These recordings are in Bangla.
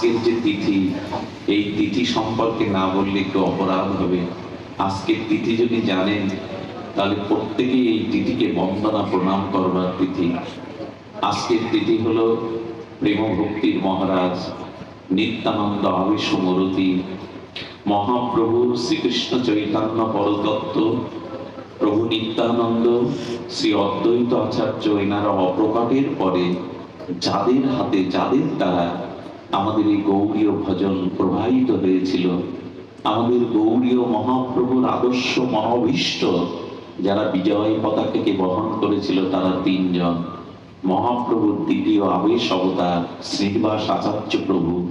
আজকের যে তিথি, এই তিথি সম্পর্কে না বললে একটু অপরাধ হবে? আজকের তিথি যদি জানেন, তাহলে প্রত্যেকেই এই তিথিকে বন্দনা প্রণাম করবার তিথি। আজকের তিথি হলো প্রেম ভক্তির মহারাজ নিত্যানন্দ মরতি। মহাপ্রভু শ্রীকৃষ্ণ চৈতন্য পরতত্ত্ব। প্রভু নিত্যানন্দ শ্রী অদ্বৈত আচার্য এনারা অপ্রকাটের পরে যাদের হাতে, যাদের দ্বারা আমাদের এই গৌরীয় ভজন প্রবাহিত হয়েছিল। আমাদের গৌরীয় মহাপ্রভুর আদর্শ মনোভীষ্ট যারা বিজয় পতাকাকে বহন করেছিল, তারা তিনজন। মহাপ্রভুর দ্বিতীয় আবেশ অবতার, শ্রীনিবাস আচার্য প্রভু।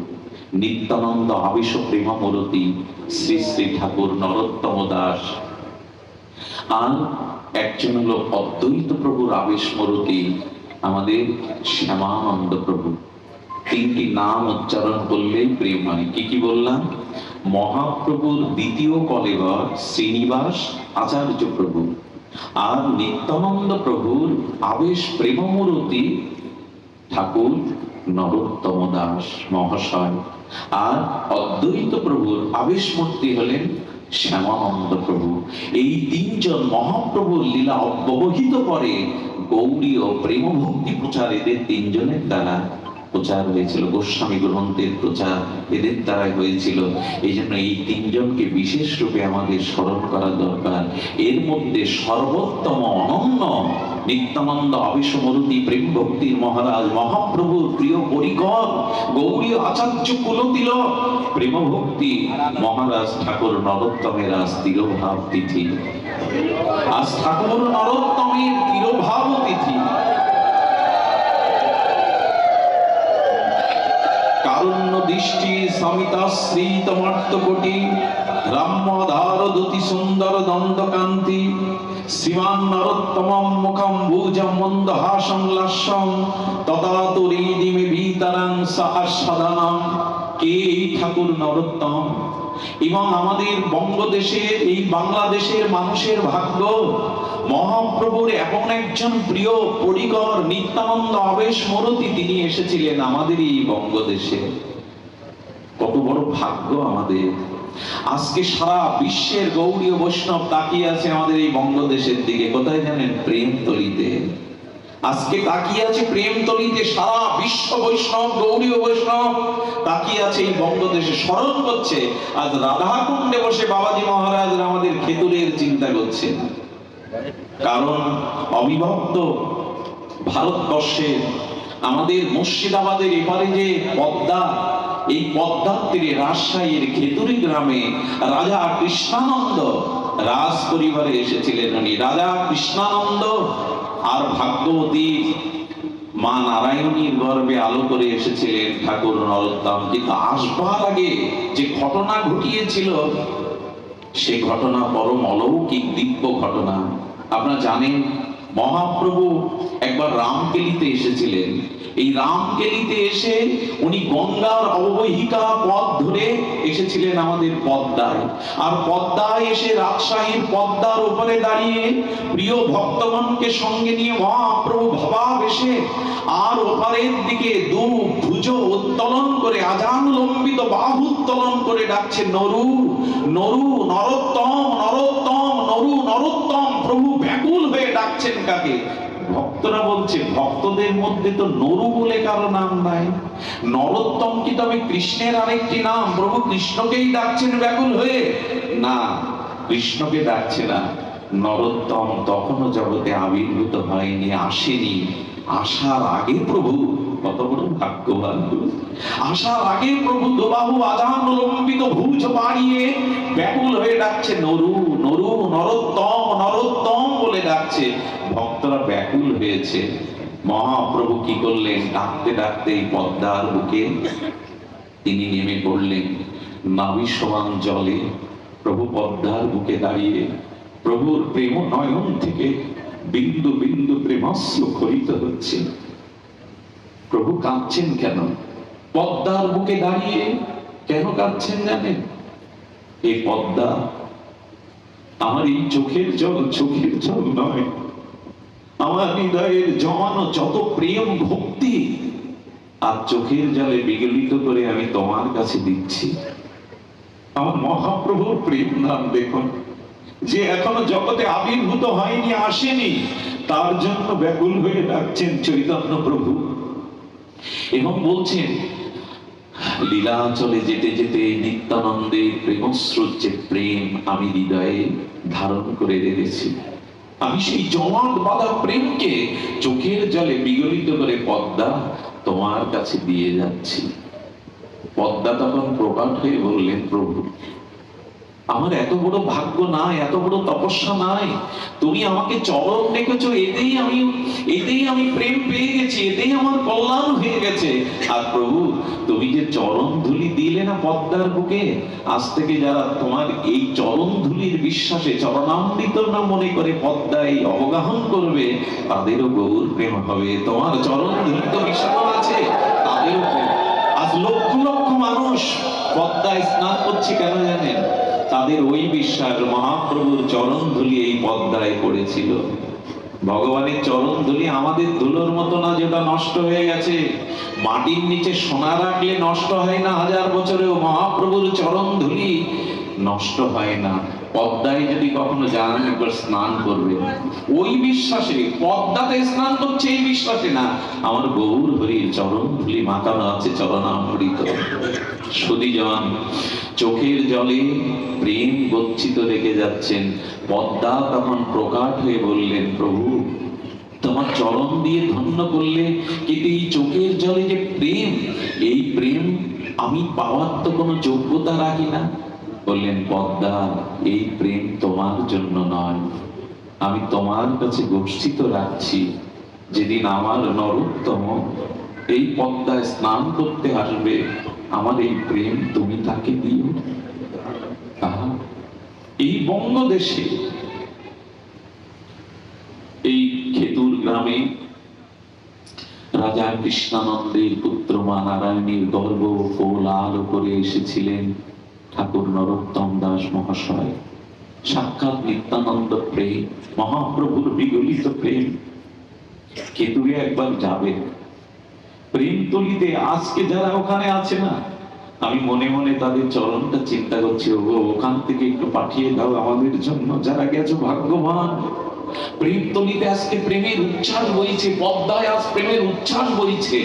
নিত্যানন্দ আবেশ প্রেমামূরতি, শ্রী শ্রী ঠাকুর নরোত্তম দাস। আর একজন হলো অদ্বৈত প্রভুর আবেশ মূরতি, আমাদের শ্যামানন্দ প্রভু। তিনটি নাম উচ্চারণ করলেই প্রেম হয়। কি কি বললাম? মহাপ্রভুর দ্বিতীয় কলেবর শ্রীনিবাস আচার্য প্রভু আর নিত্যানন্দ প্রভুর আবেশ প্রেমমূরতি ঠাকুর নরোত্তম দাস মহাশয়। আর অদ্বৈত প্রভুর আবেশ মূর্তি হলেন শ্যামানন্দ প্রভু। এই তিনজন মহাপ্রভুর লীলা অব্যবহিত করে গৌরী ও প্রেম ভক্তি প্রচার এদের তিনজনের দ্বারা প্রচার হয়েছিল, গোস্বামী গ্রন্থের প্রচার এদের দ্বারাই হয়েছিল। এই জন্য এই তিনজনকে বিশেষ রূপে আমাদের স্মরণ করা দরকার। এর মধ্যে সর্বোত্তম অনন্য নিত্যানন্দ আবেশমরুতি প্রেম ভক্তির মহারাজ মহাপ্রভুর প্রিয় পরিকর, গৌরী আচার্য কুলতিল প্রেম ভক্তি মহারাজ ঠাকুর নরোত্তমের আজ তিরোভাব তিথি। আজ ঠাকুর নরোত্তমের তিরোভাব তিথি। কারুণ্য দৃষ্টি সমিতাশ্রী তমার্তকটি রাম্যধার দুতি সুন্দর দণ্ডকান্তি শ্রীমান নরোত্তমম মুখম ভুজম লাস্যম তদা সহস্রদানম কে এই ঠাকুর নরোত্তম? এবং আমাদের বঙ্গদেশের এই বাংলাদেশের মানুষের ভাগ্য। মহাপ্রভুর এমন একজন প্রিয় পরিকর নিত্যানন্দ আবেশ মরতি তিনি এসেছিলেন আমাদের এই বঙ্গদেশে। কত বড় ভাগ্য আমাদের। আজকে সারা বিশ্বের গৌরীয় বৈষ্ণব তাকিয়ে আছে আমাদের এই বঙ্গদেশের দিকে। কোথায় জানেন? প্রেম তলিতে। আজকে তাকিয়ে আছে প্রেম তলিতে সারা বিশ্ব বৈষ্ণব গৌরীয় বৈষ্ণব তাকিয়ে আছে এই বঙ্গদেশে। স্মরণ করছে, আজ রাধাকুণ্ডে বসে বাবাজি মহারাজ আমাদের খেতুরের চিন্তা করছেন। কারণ অবিভক্ত ভারতবর্ষের আমাদের মুর্শিদাবাদের এপারে যে পদ্মা, এই পদ্মার তীরে রাজশাহীর খেতুরি গ্রামে রাজা কৃষ্ণানন্দ রাজ পরিবারে এসেছিলেন উনি। রাজা কৃষ্ণানন্দ আর ভাগ্যবতী মা নারায়ণীর গর্বে আলো করে এসেছিলেন ঠাকুর নরোত্তম। কিন্তু আসবার আগে যে ঘটনা ঘটিয়েছিল, সে ঘটনা পরম অলৌকিক দিব্য ঘটনা। আপনারা জানেন, মহাপ্রভু একবার রামকেলিতে এসেছিলেন। এই রামকেলিতে এসে উনি গঙ্গার অববাহিকা পথ ধরে এসেছিলেন আমাদের পদ্মায়। আর পদ্মায় এসে রাজশাহীর পদ্মার উপরে দাঁড়িয়ে প্রিয় ভক্তগণকে সঙ্গে নিয়ে মহাপ্রভু ভাবাবেশে আর ওপারের দিকে দু ভুজ উত্তোলন করে, আজান লম্বিত বাহু উত্তোলন করে ডাকছে, নরু নরু, নরোত্তম নরোত্তম, নরু, নরোত্তম প্রভু ব্যাকুল হয়ে ডাকছেন কাকে? ভক্তরা বলছে, ভক্তদের মধ্যে তো নরু বলে কারও নাম নাই। নরোত্তম কি তবে কৃষ্ণের আরেকটি নাম? প্রভু কৃষ্ণকেই ডাকছেন ব্যাকুল হয়ে? না, কৃষ্ণকে ডাকছে না। নরোত্তম তখনও জগতে আবির্ভূত হয়নি, আসেনি। আসার আগে প্রভু কত বড় ভাগ্যবান। আসার আগে প্রভু, দুবাহু আজানলম্বিত ভুজ বাড়িয়ে ব্যাকুল হয়ে ডাকছে, নরু নরু, নরোত্তম নরোত্তম বলে ডাকছে। ভক্তরা ব্যাকুল হয়েছে। মহাপ্রভু কি করলেন? ডাকতে ডাকতে এই পদ্মার বুকে তিনি নেমে পড়লেন। নাভি সমান জলে প্রভু পদ্মার বুকে দাঁড়িয়ে প্রভুর প্রেম নয়ন থেকে বিন্দু বিন্দু প্রেমাস্র খরিত হচ্ছে। প্রভু কাঁদছেন কেন? পদ্মার বুকে দাঁড়িয়ে কেন কাঁদছেন জানেন? এই পদ্মা আমার এই চোখের জল চোখের জল নয়। আমার হৃদয়ের জমানো যত প্রেম ভক্তি, আর চোখের জলে বিগলিত করে আমি তোমার কাছে দিচ্ছি। আমার মহাপ্রভুর প্রেম নাম দেখুন, যে এখনও জগতে আবির্ভূত হয়নি, আসেনি, তার জন্য ব্যাকুল হয়ে ডাকছেন চৈতন্য প্রভু। এবং বলছেন লীলাচলে যেতে যেতে নিত্যানন্দের প্রেমস্রোত যে প্রেম আমি হৃদয়ে ধারণ করে রেখেছি। আমি সেই জমাট বাঁধা প্রেমকে চোখের জলে বিগলিত করে পদ্মা তোমার কাছে দিয়ে যাচ্ছি। পদ্মা তখন প্রকাট হয়ে বললেন, প্রভু আমার এত বড় ভাগ্য নাই, এত বড় তপস্যা নাই। তুমি আমাকে চরণ রেখেছো এতেই আমি এতেই আমি প্রেম পেয়ে গেছি, এতেই আমার কল্যাণ হয়ে গেছে। আর প্রভু, তুমি যে চরণ ধুলি দিলে না পদ্মার বুকে, আজ থেকে যারা তোমার এই চরণ ধুলির বিশ্বাসে চরণামৃত না মনে করে পদ্মায় অবগাহন করবে, তাদেরও গৌর প্রেম হবে। তোমার চরণ ধুলি তো বিশ্বাস আছে, তাদেরও প্রেম। আজ লক্ষ লক্ষ মানুষ পদ্মায় স্নান করছে, কেন জানেন? তাদের ওই বিশ্বাস মহাপ্রভুর চরণ ধুলি এই পদ্মায় পড়েছিল। ভগবানের চরণ ধুলি আমাদের ধুলোর মতো না যেটা নষ্ট হয়ে গেছে। মাটির নিচে সোনা রাখলে নষ্ট হয় না হাজার বছরেও মহাপ্রভুর চরণ ধুলি নষ্ট হয় না। পদ্মায় যদি কখনো যান একবার স্নান করবে। ওই বিশ্বাসে, পদ্মাতে স্নান করছে, এই বিশ্বাসে না। আমার গৌর হরির চরণ ধুলি মাখানো আছে চরণামৃত সুদীজন চোখের জলে প্রেম গচ্ছিত রেখে যাচ্ছেন। পদ্মা তখন প্রকাট হয়ে বললেন, প্রভু, তোমার চরণ দিয়ে ধন্য করলে কিন্তু এই চোখের জলে যে প্রেম, এই প্রেম আমি পাওয়ার তো কোনো যোগ্যতা রাখি না। বললেন পদ্মা এই প্রেম তোমার জন্য নয়। আমি তোমার কাছে গচ্ছিত রাখছি, যেদিন আমার নরোত্তম এই পদ্মায় স্নান করতে আসবে, আমার এই প্রেম তুমি তাকে দিও। এই বঙ্গদেশে, এই খেতুর গ্রামে রাজা কৃষ্ণানন্দের পুত্র মা নারায়ণীর গর্ব কোলাল করে এসেছিলেন। ঠাকুর নরোত্তম দাস মহাশয়। সাক্ষাৎ নিত্যানন্দ প্রেম, মহাপ্রভুর বিগলিত প্রেম। কেতুরে একবার যাবেন প্রেম তলিতে আজকে যারা ওখানে আছে না, আমি মনে মনে তাদের চরণটা চিন্তা করছি ও ওখান থেকে একটু পাঠিয়ে দাও আমাদের জন্য, যারা গেছো ভাগ্যবান। প্রেম তলিতে আজকে প্রেমের উচ্ছ্বাস বইছে, পদ্মায় আজ প্রেমের উচ্ছ্বাস বইছে।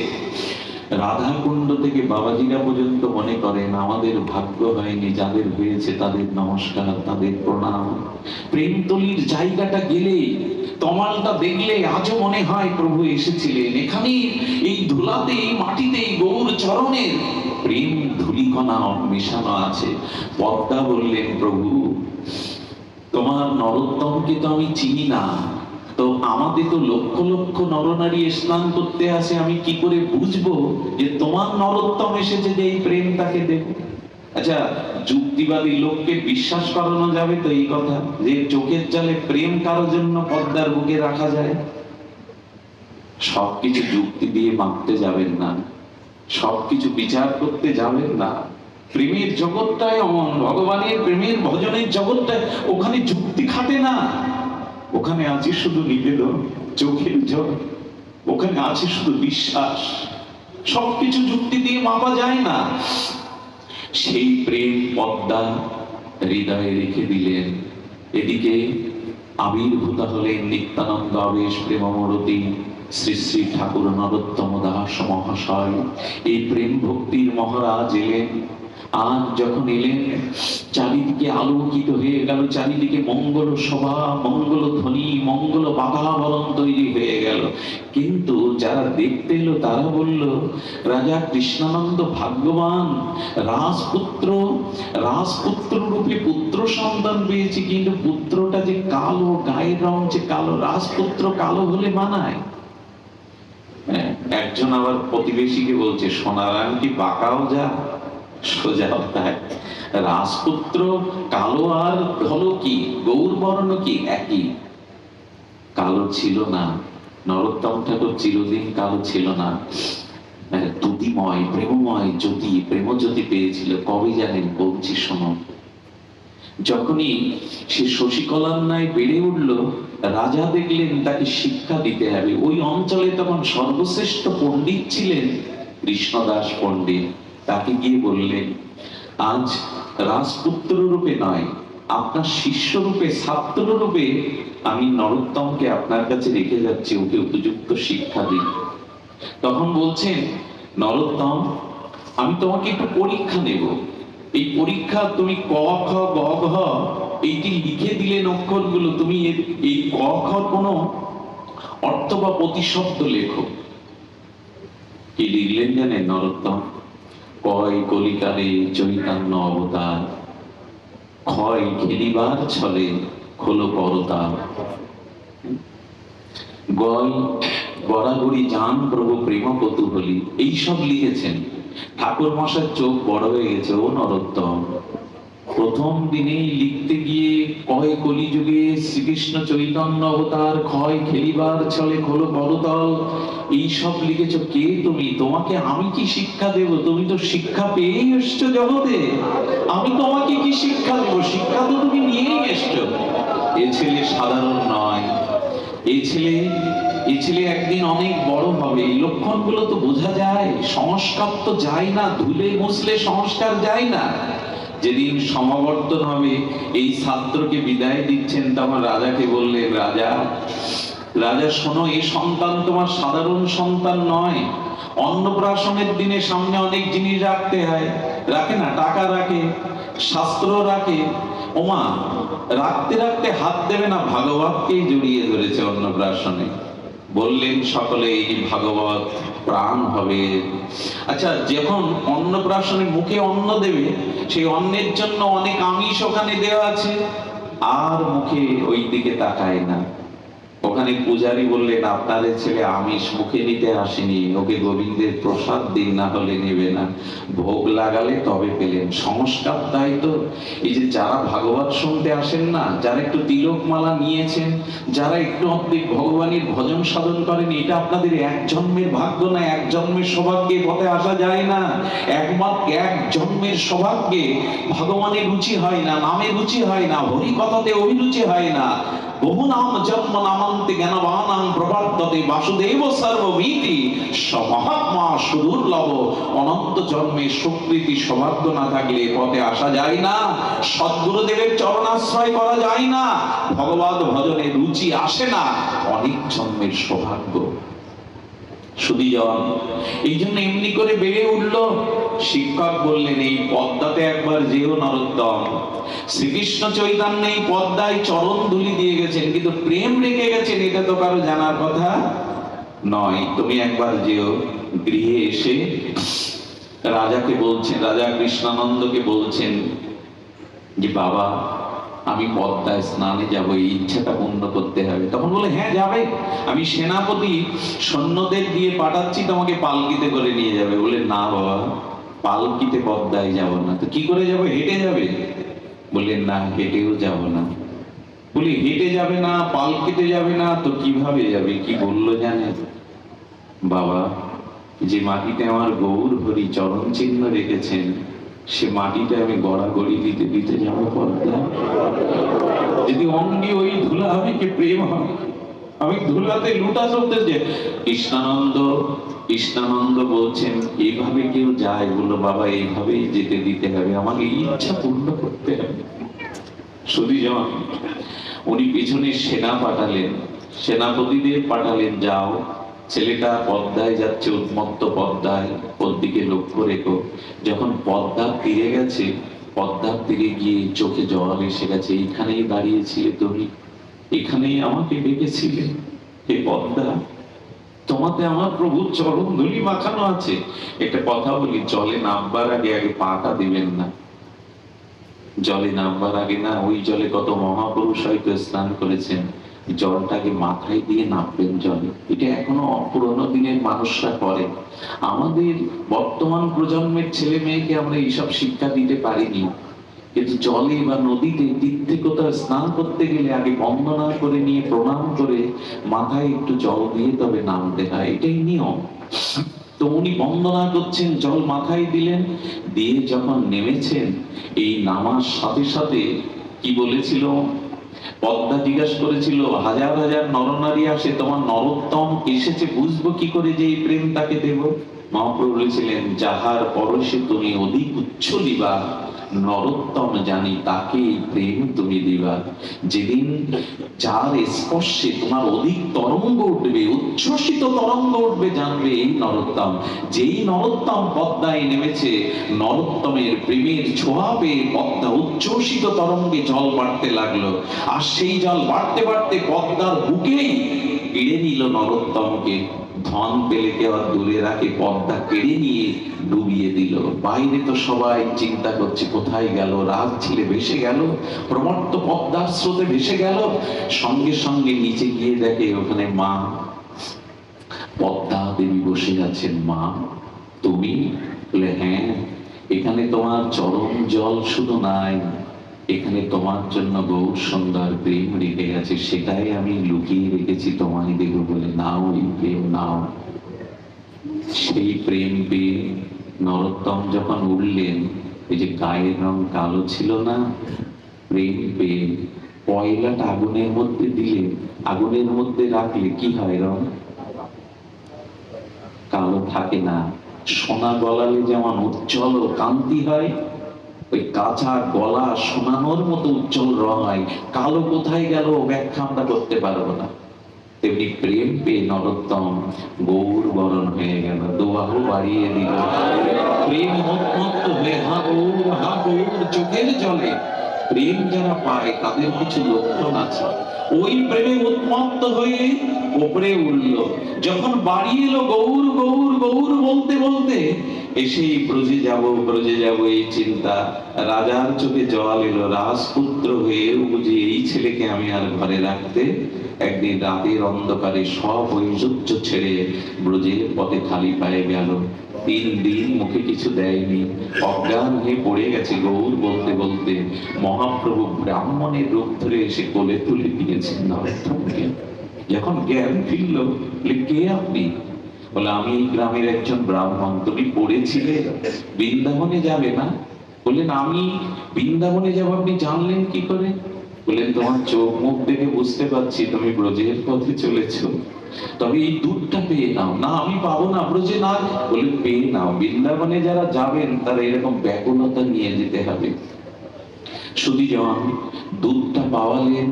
রাধাকুণ্ড থেকে বাবাজিরা পর্যন্ত মনে করেন, আমাদের ভাগ্য হয়নি, যাদের হয়েছে তাদের নমস্কার, তাদের প্রণাম। প্রেমতলির জায়গাটা গেলে তমালটা দেখলে আজও মনে হয় প্রভু এসেছিলেন। এখানে এই ধুলাতে এই মাটিতে এই গৌর চরণের প্রেম ধুলিকণা মেশানো আছে। পদ্মা বললেন, প্রভু, তোমার নরোত্তমকে তো আমি চিনি না। তো আমাদের তো লক্ষ লক্ষ নরনারী স্নান করতে আসে, আমি কি করে বুঝব যে তোমার নরোত্তম এসেছে যে এই প্রেম তাকে দেব? আচ্ছা যুক্তিবাদী লোককে বিশ্বাস করানো যাবে তো এই কথা, যে চোখের জলে প্রেম কারোর জন্য পদ্মার বুকে রাখা যায়? সবকিছু যুক্তি দিয়ে মাপতে যাবেন না। সবকিছু বিচার করতে যাবেন না। প্রেমের জগৎটাই অমন, ভগবানের প্রেমের ভজনের জগৎটায় ওখানে যুক্তি খাটে না। ওখানে আছে শুধু নিবেদন চোখের জল। ওখানে আছে শুধু বিশ্বাস। সবকিছু যুক্তি দিয়ে মাপা যায় না। সেই প্রেম পদ্মা হৃদয়ে রেখে দিলেন। এদিকে আবির্ভূত হলেন নিত্যানন্দ আবেশ প্রেমমরতী শ্রী শ্রী ঠাকুর নরোত্তম দাস মহাশয়। এই প্রেম ভক্তির মহারাজ এলেন। আর যখন এলেন চারিদিকে আলোকিত হয়ে গেল চারিদিকে মঙ্গল সভা মঙ্গল ধ্বনি মঙ্গল বাতাবরণ তৈরি হয়ে গেল। কিন্তু যারা দেখতে এলো তারা বলল রাজা কৃষ্ণানন্দ ভাগ্যবান রাজপুত্র রাজপুত্র রূপে পুত্র সন্তান পেয়েছে কিন্তু পুত্রটা যে কালো গায়ের রং যে কালো রাজপুত্র কালো হলে মানায়? হ্যাঁ, একজন আবার প্রতিবেশীকে বলছে সোনারায়ণ কি বাঁকাও যা তাই রাজপুত্র কালো আর হলো কি? গৌর বর্ণ কি? একই। কালো ছিল না। নরোত্তম ঠাকুর চিরদিন কালো ছিল না। তুতিময় প্রেমময় জ্যোতি প্রেম জ্যোতি পেয়েছিল। কবে জানেন বলছি শোনো। যখনই সে শশীকলার ন্যায় বেড়ে উঠল, রাজা দেখলেন তাকে শিক্ষা দিতে হবে। ওই অঞ্চলে তখন সর্বশ্রেষ্ঠ পণ্ডিত ছিলেন কৃষ্ণদাস পণ্ডিত। তাকে গিয়ে বললেন আজ রাজপুত্র রূপে নয়, আপনার শিষ্য রূপে ছাত্র রূপে আমি নরোত্তমকে আপনার কাছে রেখে যাচ্ছি, ওকে উপযুক্ত শিক্ষা দিন। তখন বলছেন, নরোত্তম, আমি তোমাকে একটু পরীক্ষা নেব। এই পরীক্ষা তুমি ক, খ, গ, ঘ, এইটি লিখে দিলে অক্ষরগুলো তুমি এই ক, খ কোনো অর্থ বা প্রতিশব্দ লেখো। কি লিখলেন জানেন নরোত্তম? কয় কলিকালে চৈতন্য অবতার? ক্ষয় খেলিবার ছলে খোলো করতার গয়, গড়াগড়ি যান প্রভু প্রেম কতুহলি এইসব লিখেছেন। ঠাকুর মশার চোখ বড় হয়ে গেছে, ও নরোত্তম। প্রথম দিনেই লিখতে গিয়ে কয় কলিযুগে শ্রীকৃষ্ণ চৈতন্য অবতার ক্ষয় খেলিবার ছলে খোলো করতল। এইসব লিখেছ কে তুমি? তোমাকে আমি কি শিক্ষা দেব? তুমি তো শিক্ষা পেয়েই এসছো জগতে। আমি তোমাকে কি শিক্ষা দেব? শিক্ষা তো তুমি নিয়েই এসছো। এ ছেলে সাধারণ নয়। এই ছেলে এই ছেলে একদিন অনেক বড় হবে। এই লক্ষণগুলো তো বোঝা যায়। সংস্কার তো যায় না। ধুলে মুছলে সংস্কার যায় না। যেদিন সমাবর্তন হবে, এই ছাত্রকে বিদায় দিচ্ছেন তখন রাজাকে বললেন, রাজা রাজা, শোনো এই সন্তান তোমার সাধারণ সন্তান নয়। অন্নপ্রাশনের দিনে সামনে অনেক জিনিস রাখতে হয়। রাখে না, টাকা রাখে, শাস্ত্র রাখে। ওমা, রাখতে রাখতে হাত দেবে না, ভাগবতকেই জড়িয়ে ধরেছে অন্নপ্রাশনে। বললেন, সকলে এই ভাগবত প্রাণ হবে। আচ্ছা যখন অন্নপ্রাশনে মুখে অন্ন দেবে, সেই অন্নের জন্য অনেক আমিষ ওখানে দেওয়া আছে। আর মুখে ওই দিকে তাকায় না। ওখানে পূজারি বললেন আপনার ছেলে আমিষ মুখে নিতে আসেনি। ওকে গোবিন্দের প্রসাদ দিন না হলে নেবে না। ভোগ লাগালে তবে পেলেন। সংস্কার তাই তো। এই যে যারা ভাগবত শুনতে আসেন না, যারা একটু তিলক মালা নিয়েছেন, যারা একটু অব্দি ভগবানের ভজন সাধন করেন, এটা আপনাদের এক জন্মের ভাগ্য না? এক জন্মের সৌভাগ্যে পথে আসা যায় না। একমাত্র এক জন্মের সৌভাগ্যে ভগবানের রুচি হয় না, নামে রুচি হয় না হরি কথাতে অভিরুচি হয় না। বহু নাম জন্ম নামান্তে জ্ঞানবানাং প্রবর্ততে বাসুদেব সর্বমিতি মহাত্মা সুদুর্লভ, অনন্ত জন্মে সুকৃতি সৌভাগ্য না থাকলে পথে আসা যায় না। সদ্গুরুদেবের চরণাশ্রয় করা যায় না। ভগবত ভজনে রুচি আসে না। অনেক জন্মের সৌভাগ্য। সুদীজন এই জন্য এমনি করে বেড়ে উঠল। শিক্ষক বললেন, এই পদ্মাতে একবার যেও নরোত্তম। শ্রীকৃষ্ণ চৈতন্য এই পদ্মায় চরণ ধুলি দিয়ে গেছেন, কিন্তু প্রেম রেখে গেছেন, এটা তো কারও জানার কথা নয়। তুমি একবার যেও, গৃহে এসে রাজাকে বলছেন, রাজা কৃষ্ণানন্দকে বলছেন যে, বাবা আমি পদ্মায় স্নানে যাব, এই ইচ্ছাটা পূর্ণ করতে হবে। তখন বলে হ্যাঁ যাবে। আমি সেনাপতি, সৈন্যদের দিয়ে পাঠাচ্ছি, তোমাকে পালকিতে করে নিয়ে যাবে। বলে, না বাবা, পালকিতে পদ্মায় যাব না। তো কি করে যাবে? হেঁটে যাবে? বলে, না, হেঁটেও যাব না। বলি, হেঁটে যাবে না, পালকিতে যাবে না, তো কীভাবে যাবে? কি বলল জানে? বাবা, যে মাটিতে আমার গৌর হরি চরণ চিহ্ন রেখেছেন সে মাটিতে আমি গড়াগড়ি দিতে দিতে যাব যদি অঙ্গে ওই ধুলা আমি কি প্রেম হয়, আমি ধুলাতে লুটা চলতে যে, কৃষ্ণানন্দ কৃষ্ণানন্দ বলছেন, এইভাবে কেউ যায়? বলো বাবা, এইভাবেই যেতে, দিতে হবে। আমাকে ইচ্ছা পূর্ণ করতে হবে। শুধু যেমন উনি পিছনে সেনা পাঠালেন, সেনাপতিদের পাঠালেন, যাও। ছেলেটা পদ্মায় যাচ্ছে, উন্মত্ত পদ্মায়। ওর দিকে লক্ষ্য রেখো। যখন পদ্মা তীরে গেছে, পদ্মার তীরে গিয়ে চোখে জল এসে গেছে, এইখানেই দাঁড়িয়েছিলে তুমি? এখানেই আমাকে ডেকেছিলে? হে পদ্মা, তোমাতে আমার প্রভুর চরণ ধুলি মাখানো আছে। একটা কথা বলি, জলে নামবার আগে আগে পাটা দিবেন না। জলে নামবার আগে না, ওই জলে কত মহাপুরুষ হয়তো স্নান করেছেন। জলটাকে মাথায় দিয়ে নামবেন জলে। এটা এখনও পুরোনো দিনের মানুষরা করে। আমাদের বর্তমান প্রজন্মের ছেলে মেয়েকে আমরা এইসব শিক্ষা দিতে পারিনি। কিন্তু জলে বা নদীতে তীর্থে কোথাও স্নান করতে গেলে আগে বন্দনা করে নিয়ে প্রণাম করে মাথায় একটু জল দিয়ে তবে নামতে হয়। এটাই নিয়ম। তো উনি বন্দনা করছেন, জল মাথায় দিলেন, দিয়ে যখন নেমেছেন, এই নামার সাথে সাথে কি বলেছিল? পদ্মা জিজ্ঞাসা করেছিল, হাজার হাজার নরনারী আসে, তোমার নরোত্তম এসেছে, বুঝব কি করে যে এই প্রেম তাকে দেব? মহাপ্রভু বলেছিলেন, যাহার পরশে তুমি অধিক উচ্ছলিবা নরোত্তম জানি তাকে প্রেম তুমি দিবা। যেদিন যার স্পর্শে তোমার অধিক তরঙ্গ উঠবে, উচ্ছ্বসিত তরঙ্গ উঠবে, জানবে এই নরোত্তম। যেই নরোত্তম পদ্মায় নেমেছে, নরোত্তমের প্রেমের ছোঁয়া পেয়ে পদ্মা উচ্ছ্বসিত তরঙ্গে জল বাড়তে লাগল। আর সেই জল বাড়তে বাড়তে পদ্মার বুকেই কেড়ে নিল নরোত্তমকে। ধন পেলে আর দূরে রাখে পদ্মা কেড়ে নিয়ে ডুবিয়ে দিল। বাইরে তো সবাই চিন্তা করছে, কোথায় গেল? রাত ছেলে ভেসে গেল, প্রমত্ত পদ্মার স্রোতে ভেসে গেল। সঙ্গে সঙ্গে নিচে গিয়ে দেখে ওখানে মা, পদ্মা দেবী বসে আছেন মা। তুমি? হ্যাঁ এখানে তোমার চরম জল শুধু নাই এখানে তোমার জন্য গৌর সুন্দর প্রেম রেখে গেছে, সেটাই আমি লুকিয়ে রেখেছি তোমায় দেব বলে। নাও এই প্রেম, নাও। সেই প্রেম পেয়ে নরোত্তম যখন উঠলেন, এই যে গায়ের রং কালো ছিল না, প্রেম পেয়ে পয়লাটা আগুনের মধ্যে দিলে, আগুনের মধ্যে রাখলে কি হয় রং? কালো থাকে না। সোনা গলালে যেমন উজ্জ্বল কান্তি হয় ওই কাঁচা গলা শোনানোর মতো উজ্জ্বল রং হয় কালো কোথায় গেল ব্যাখ্যা আমরা করতে পারব না। তেমনি প্রেম পেয়ে নরোত্তম গৌর বরণ হয়ে গেল। দোয়াহু বাড়িয়ে দিল। প্রেম হয়ে হা গৌর হা গৌর চোখের জলে প্রেম যারা পায়, তাদের কিছু লক্ষণ আছে। ওই প্রেমে উন্মত্ত হয়ে ওপরে উঠল। যখন বাড়ি এলো, গৌর গৌর গৌর বলতে বলতে এসেই ব্রজে যাব ব্রজে যাব এই চিন্তা। রাজার চোখে জল এলো, রাজপুত্র হয়ে বুঝি এই ছেলেকে আমি আর ঘরে রাখতে একদিন রাতের অন্ধকারে সব ঐশ্বর্য ছেড়ে ব্রজের পথে খালি পায়ে গেল। তিন দিন মুখে কিছু দেয়নি। অজ্ঞান হয়ে পড়ে গেছে গৌর বলতে বলতে। মহাপ্রভু ব্রাহ্মণের রূপ ধরে এসে কোলে তুলে দিয়েছেন নরোত্তমকে। যখন জ্ঞান ফিরল কে আপনি? বলে, আমি এই গ্রামের একজন ব্রাহ্মণ। তুমি পড়েছিলে? বৃন্দাবনে যাবে না? বললেন আমি বৃন্দাবনে যাব। আপনি জানলেন কি করে? বললেন তোমার চোখ মুখ দেখে বুঝতে পারছি। তুমি ব্রজের পথে চলেছো। তবে এই দুধটা পেয়ে নাও। না, আমি পাবো না ব্রজে না। বলে, পেয়ে নাও। বৃন্দাবনে যারা যাবেন, তারা এরকম ব্যাকুলতা নিয়ে যেতে হবে। শুধু যেমন দুধটা পাওয়ালেন,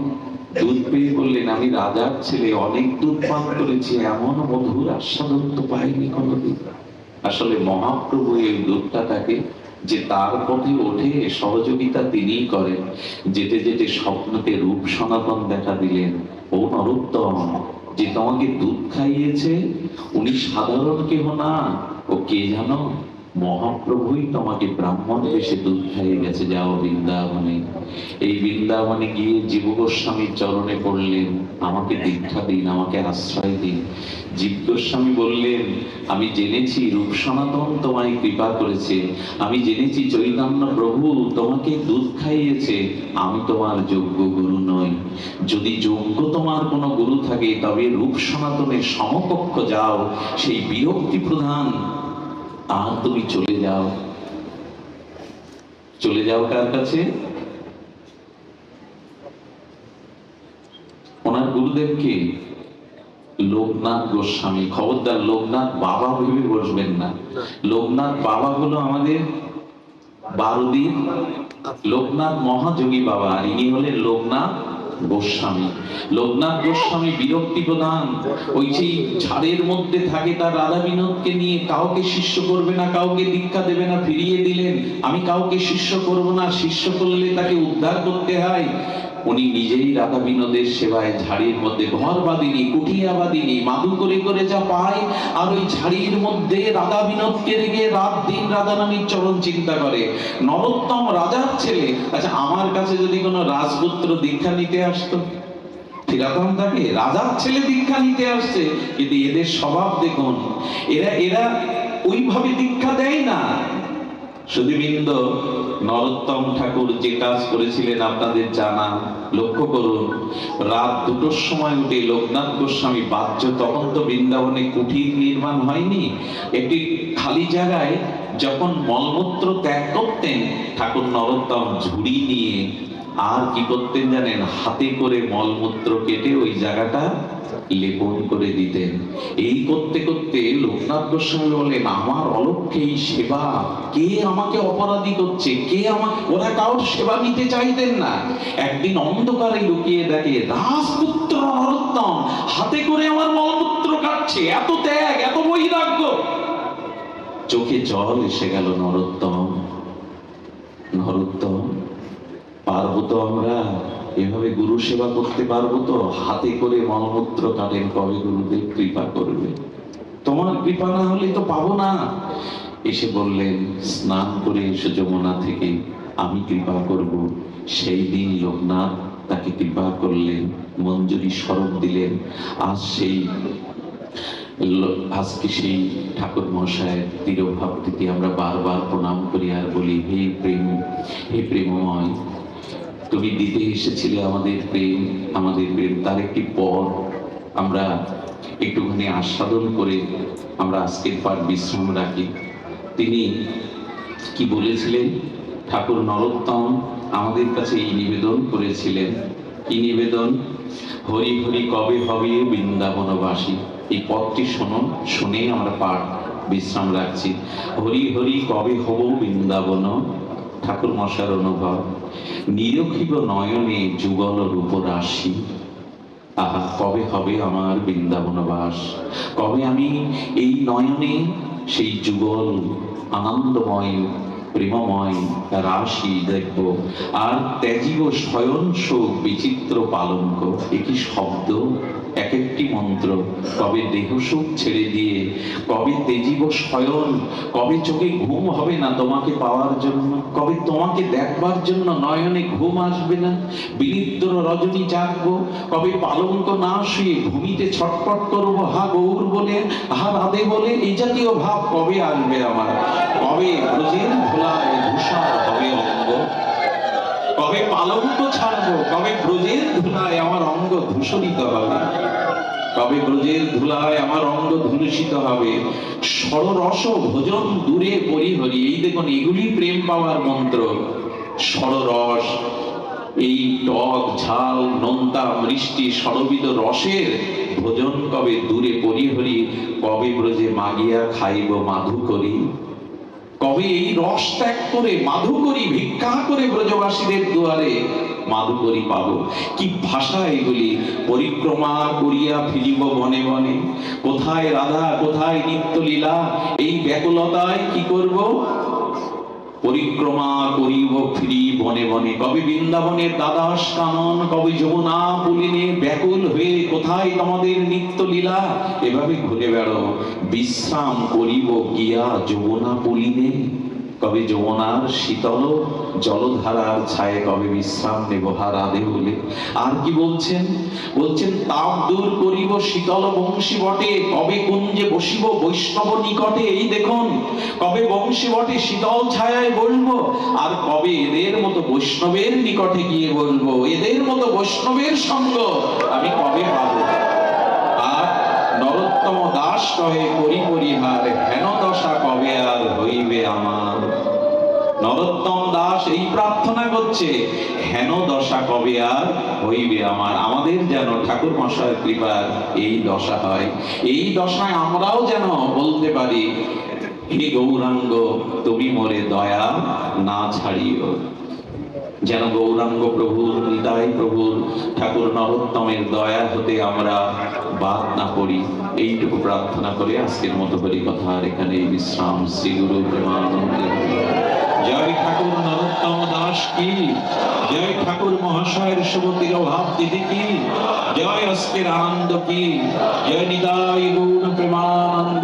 দুধ পেয়ে বললেন, আমি রাজার ছেলে, অনেক দুধ পান করেছি, এমন মধুর আস্বাদন তো পাইনি কোনোদিন। আসলে মহাপ্রভু এই দুধটা তাকে, যে তার পথে ওঠে, সহযোগিতা তিনিই করেন। যেতে যেতে স্বপ্নকে রূপ সনাতন দেখা দিলেন। ও নরোত্তম। যে তোমাকে দুধ খাইয়েছে উনি সাধারণ কেহ না ও কে জানো মহাপ্রভুই তোমাকে ব্রাহ্মণ বেশে দুধ খাইয়ে গেছে, যাও বৃন্দাবনে। এই বৃন্দাবনে গিয়ে জীব গোস্বামীর চরণে পড়লেন আমাকে দীক্ষা দিন, আমাকে আশ্রয় দিন। জীব গোস্বামী বললেন, আমি জেনেছি রূপ সনাতন তোমায় কৃপা করেছে, আমি জেনেছি চৈতন্য প্রভু তোমাকে দুধ খাইয়েছে, আমি তোমার যোগ্য গুরু নই। যদি যোগ্য তোমার কোনো গুরু থাকে, তবে রূপ সনাতনের সমকক্ষ যাও, সেই বিরক্তি প্রধান। আর তুমি চলে যাও। চলে যাও কার কাছে? ওনার গুরুদেব কে? লোকনাথ গোস্বামী। খবরদার লোকনাথ বাবা ভেবে বসবেন না। লোকনাথ বাবা হলো আমাদের বারুদিন লোকনাথ মহাযোগী বাবা। ইনি হলেন লোকনাথ গোস্বামী। লোকনাথ গোস্বামী বিরক্তি প্রদান। ওই সেই ঝাড়ের মধ্যে থাকে তার রাধা বিনোদকে নিয়ে কাউকে শিষ্য করবে না, কাউকে দীক্ষা দেবে না, ফিরিয়ে দিলেন। আমি কাউকে শিষ্য করব না, শিষ্য করলে তাকে উদ্ধার করতে হয়। উনি নিজেই রাধা বিনোদের সেবায় ঝাড়ির মধ্যে ঘর বাঁধিনি, কুঠিয়া বাঁধিনি মাদু করে করে যা পায়, আর ওই ঝাড়ির মধ্যে রাধা বিনোদকে রেখে রাত দিন রাধা রানীর চরণ চিন্তা করে। নরোত্তম রাজার ছেলে আচ্ছা আমার কাছে যদি কোনো রাজপুত্র দীক্ষা নিতে আসতো? ফিরাতাম তাকে, রাজার ছেলে দীক্ষা নিতে আসছে, কিন্তু এদের স্বভাব দেখুন, এরা এরা ওইভাবে দীক্ষা দেয় না। সুদীবৃন্দ নরোত্তম ঠাকুর যে কাজ করেছিলেন আপনাদের জানা, লক্ষ্য করুন, রাত দুটোর সময় উঠে লোকনাথ গোস্বামী বাহ্য তখন তো বৃন্দাবনে কুঠির নির্মাণ হয়নি, একটি খালি জায়গায় যখন মলমূত্র ত্যাগ করতেন, ঠাকুর নরোত্তম ঝুড়ি নিয়ে আর কি করতেন জানেন? হাতে করে মলমূত্র কেটে ওই জায়গাটা লেপন করে দিতেন। এই করতে করতে লোকনাথ গোস্বামী বলেন, আমার অলক্ষ্যে এই সেবা। কে আমাকে অপরাধী করছে? কে আমাকে ওরা কারোর সেবা নিতে চাইতেন না। একদিন অন্ধকারে লুকিয়ে দেখে, রাজপুত্র নরোত্তম হাতে করে আমার মলমূত্র কাটছে। এত ত্যাগ, এত বৈরাগ্য। চোখে জল এসে গেল নরোত্তম। নরোত্তম পারব তো আমরা? এভাবে গুরু সেবা করতে পারব তো? হাতে করে মলমূত্র কাটেন কবে গুরুদেব কৃপা করবে? তোমার কৃপা না হলে তো পাবো না। এসে বললেন, স্নান করে এসে যমুনা থেকে, আমি কৃপা করব। সেই দিন লোকনাথ তাকে কৃপা করলেন, মঞ্জুরি স্বরূপ দিলেন। আজ সেই আজকে সেই ঠাকুর মশায়ের তিরভাবটিতে আমরা বারবার প্রণাম করি আর বলি, হে প্রেম, হে প্রেমময় তুমি দিতে এসেছিলে আমাদের প্রেম আমাদের প্রেম। তার একটি পর আমরা একটুখানি আস্বাদন করে আমরা আজকের পাঠ বিশ্রাম রাখি। তিনি কি বলেছিলেন? ঠাকুর নরোত্তম আমাদের কাছে এই নিবেদন করেছিলেন। কি নিবেদন? হরি হরি কবে হবে বৃন্দাবনবাসী? এই পথটি শুনুন, শুনেই আমরা পাঠ বিশ্রাম রাখছি। হরি হরি কবে হব বৃন্দাবন? ঠাকুর মশার অনুভব। নিরক্ষিব নয়নে যুগল রূপ রাশি। আহা, কবে হবে আমার বৃন্দাবনবাস কবে আমি এই নয়নে সেই যুগল, আনন্দময়, প্রেমময় রাশি দেখব? আর ত্যাজিব স্বয়ং শোক বিচিত্র পালঙ্ক একই শব্দ? এক একটি মন্ত্র। কবে দেহ সুখ ছেড়ে দিয়ে, কবে তেজিব স্বয়ং, কবে চোখে ঘুম হবে না তোমাকে পাওয়ার জন্য, কবে তোমাকে দেখবার জন্য নয়নে ঘুম আসবে না, বিনিদ্র রজনী জাগবো, কবে পালঙ্ক না শুয়ে ভূমিতে ছটপট করব, হা গৌর বলে, হা রাধে বলে এই জাতীয় ভাব কবে আসবে আমার? কবে ধুলায় ধূসর হবে অঙ্গ? কবে পালঙ্ক ছাড়বো? কবে ব্রজের ধুলায় আমার অঙ্গ ধূসরিত হবে? কবে ব্রজের ধুলায় আমার অঙ্গ ধূলিত হবে? ষড়রস ভোজন দূরে পরিহরি এই দেখুন, এগুলি প্রেম পাওয়ার মন্ত্র। ষড়রস, এই টক ঝাল, নোনতা, মিষ্টি সরবিদ রসের ভোজন কবে দূরে পরিহরি কবে ব্রজে মাগিয়া খাইব মাধু করি কবে এই রস ত্যাগ করে, মাধুকরী ভিক্ষা করে ব্রজবাসীদের দুয়ারে মাধুকরী পাবো? কি ভাষা এগুলি? পরিক্রমা করিয়া ফিরিব বনে বনে কোথায় রাধা, কোথায় নিত্যলীলা? এই ব্যাকুলতায় কি করব? পরিক্রমা করিব ফিরি বনে বনে কবে বৃন্দাবনের দ্বাদশ কানন, কবে যমুনা পুলিনে ব্যাকুল হয়ে কোথায় তোমাদের নিত্য লীলা এভাবে ঘুরে বেড়ো বিশ্রাম করিব গিয়া যমুনা পুলিনে। কবে যমুনার শীতল জলধারার ছায়ে কবে বিশ্রাম নেব হারাদে বলে আর কি বলছেন? বলছেন, তাপ দূর করিব শীতল বংশী বটে, কবে কুঞ্জে বসিব বৈষ্ণব নিকটে। এই দেখুন, কবে বংশী বটে শীতল ছায়ায় বলব, আর কবে এদের মতো বৈষ্ণবের নিকটে গিয়ে বলব, এদের মতো বৈষ্ণবের সঙ্গ আমি কবে পাবো? নরোত্তম দাস কহে করি পরিহার, হেন দশা কবে আর হইবে আমার? নরোত্তম দাস এই প্রার্থনা করছে, হেন দশা কবে আর হইবে আমার? আমাদের যেন ঠাকুর মশার কৃপার এই দশা হয়। এই দশায় আমরাও যেন বলতে পারি, হে গৌরাঙ্গ, তুমি মোরে দয়া না ছাড়িও। যেন গৌরাঙ্গ প্রভুর নিতাই প্রভুর ঠাকুর নরোত্তমের দয়া হতে আমরা বাদ না করি এইটুকু প্রার্থনা করে, আজকের মতো করি কথা আর এখানে বিশ্রাম। শ্রী গুরু প্রেমানন্দে। জয় ঠাকুর নরোত্তম দাস কি? জয় ঠাকুর মহাশয়ের সুমতির অভাব দিদি কি? জয় আজকের আনন্দ কি? জয় নিতাই প্রেমানন্দে প্রেমানন্দ